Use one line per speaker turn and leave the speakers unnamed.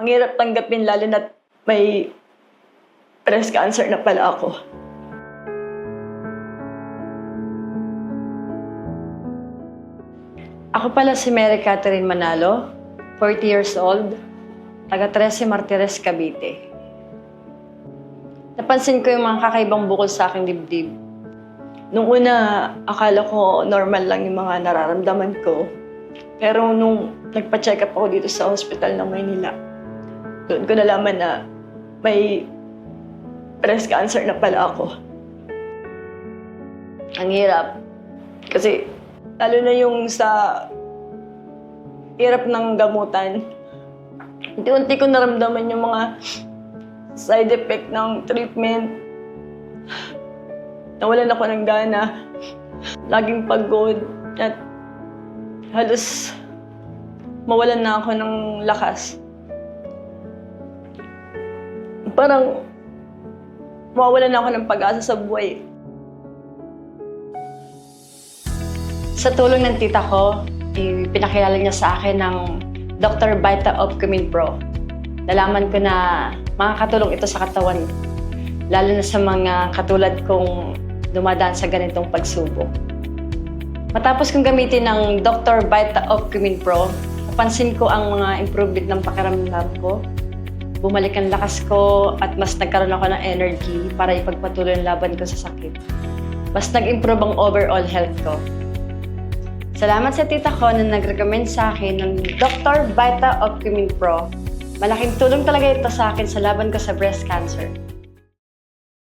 Ang hirap tanggapin lalo na may breast cancer na pala ako. Ako pala si Mary Catherine Manalo, 40 years old, taga 13 Martires, Cavite. Napansin ko yung mga kakaibang bukol sa aking dibdib. Nung una, akala ko normal lang yung mga nararamdaman ko. Pero nung nagpa-check up ako dito sa hospital ng Maynila, doon ko nalaman na may breast cancer na pala ako. Ang hirap. Kasi lalo na yung sa hirap ng gamutan. Unti-unti ko naramdaman yung mga side effect ng treatment. Nawalan ako ng gana. Laging pagod. At halos mawalan na ako ng lakas. Parang mawalan na ako ng pag-asa sa buhay. Sa tulong ng tita ko, pinakilala niya sa akin ng Dr. Vita Opcumin Pro. Nalaman ko na makakatulong ito sa katawan, lalo na sa mga katulad kong dumadaan sa ganitong pagsubok. Matapos kong gamitin ng Dr. Vita Opcumin Pro, napansin ko ang mga improvement ng pakiramdam ko. Bumalik ang lakas ko at mas nagkaroon ako ng energy para ipagpatuloy ang laban ko sa sakit. Mas nag-improve ang overall health ko. Salamat sa tita ko na nag-recommend sa akin ng Dr. Vita Opcumin Pro. Malaking tulong talaga ito sa akin sa laban ko sa breast cancer.